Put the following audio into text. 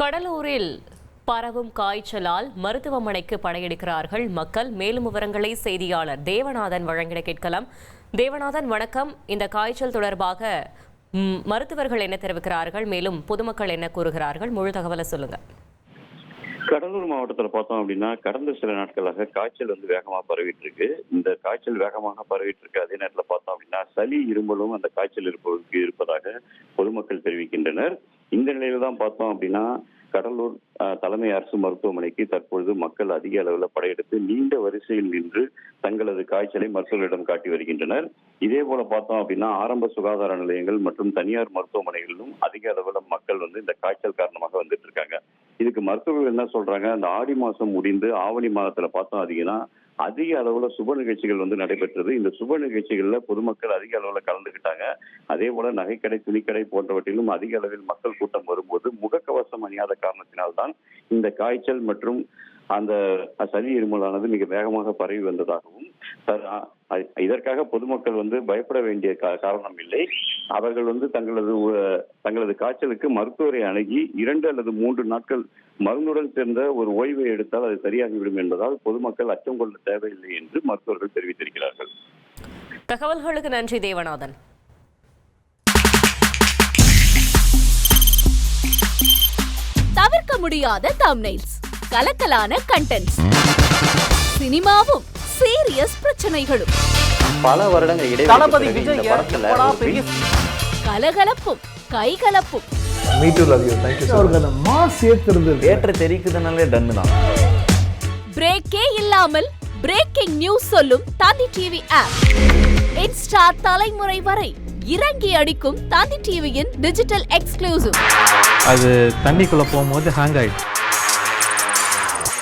கடலூரில் பரவும் காய்ச்சலால் மருத்துவமனைக்கு படையெடுக்கிறார்கள் மக்கள். மேலும் விவரங்களை செய்தியாளர் தேவநாதன் வழங்கிட கேட்கலாம். தேவநாதன் வணக்கம். இந்த காய்ச்சல் தொடர்பாக மருத்துவர்கள் என்ன தெரிவிக்கிறார்கள்? மேலும் பொதுமக்கள் என்ன கூறுகிறார்கள்? முழு தகவலை சொல்லுங்க. கடலூர் மாவட்டத்தில் பார்த்தோம் அப்படின்னா கடந்த சில நாட்களாக காய்ச்சல் வந்து வேகமாக பரவிட்டு இருக்கு இந்த காய்ச்சல் வேகமாக பரவிட்டு இருக்கு அதே நேரத்தில் பார்த்தோம் அப்படின்னா சளி இருமலும் அந்த காய்ச்சல் இருப்பதற்கு இருப்பதாக பொதுமக்கள் தெரிவிக்கின்றனர். இந்த நிலையில தான் பார்த்தோம் அப்படின்னா கடலூர் தலைமை அரசு மருத்துவமனைக்கு தற்பொழுது மக்கள் அதிக அளவில் படையெடுத்து நீண்ட வரிசையில் நின்று தங்களது காய்ச்சலை மருத்துவர்களிடம் காட்டி வருகின்றனர். இதே போல பார்த்தோம் அப்படின்னா ஆரம்ப சுகாதார நிலையங்கள் மற்றும் தனியார் மருத்துவமனைகளிலும் அதிக அளவில் மக்கள் வந்து இந்த காய்ச்சல் காரணமாக வந்துட்டு இருக்காங்க. இதுக்கு மருத்துவர்கள் என்ன சொல்றாங்க? அந்த ஆடி மாசம் முடிந்து ஆவணி மாதத்துல பார்த்தோம் அதிகம்னா அதிக அளவுல சுப நிகழ்ச்சிகள் வந்து நடைபெற்றது. இந்த சுப நிகழ்ச்சிகள்ல பொதுமக்கள் அதிக அளவுல கலந்துக்கிட்டாங்க அதே போல நகைக்கடை துணிக்கடை போன்றவற்றிலும் அதிக அளவில் மக்கள் கூட்டம் வரும்போது முகக்கவசம் அணியாத காரணத்தினால்தான் இந்த காய்ச்சல் மற்றும் அந்த சளி இருமலானது மிக வேகமாக பரவி வந்ததாகவும் இதற்காக பொதுமக்கள் வந்து பயப்பட வேண்டிய காரணம் இல்லை. அவர்கள் வந்து தங்களது தங்களது காய்ச்சலுக்கு மருத்துவரை அணுகி இரண்டு அல்லது மூன்று நாட்கள் மருந்துடன் சேர்ந்த ஒரு ஓய்வை எடுத்தால் அது சரியாகிவிடும் என்பதால் பொதுமக்கள் அச்சம் கொள்ள தேவையில்லை என்று மருத்துவர்கள் தெரிவித்திருக்கிறார்கள். தகவல்களுக்கு நன்றி தேவநாதன். தவிர்க்க முடியாத தம்னைல்ஸ் கலக்கலான கண்டென்ட்ஸ் சினிமாவும் சீரியஸ் பிரச்சனைகளும். பல வருடங்கள் இடைவெளி கலகலப்பும் கைகலப்பும். மீ டூ லவ் யூ தெரிக்குதுனாலே டன்னு தான். பிரேக்கே இல்லாமல் பிரேக்கிங் நியூஸ் சொல்லும் தந்தி டிவி ஆப் இன்ஸ்டா தலைமுறை வரை இறங்கி அடிக்கும் தந்தி டிவியின் டிஜிட்டல் எக்ஸ்க்ளூசிவ் அது தண்ணிக்குள்ள போகும்போது ஹேங் ஆயிடுச்சு.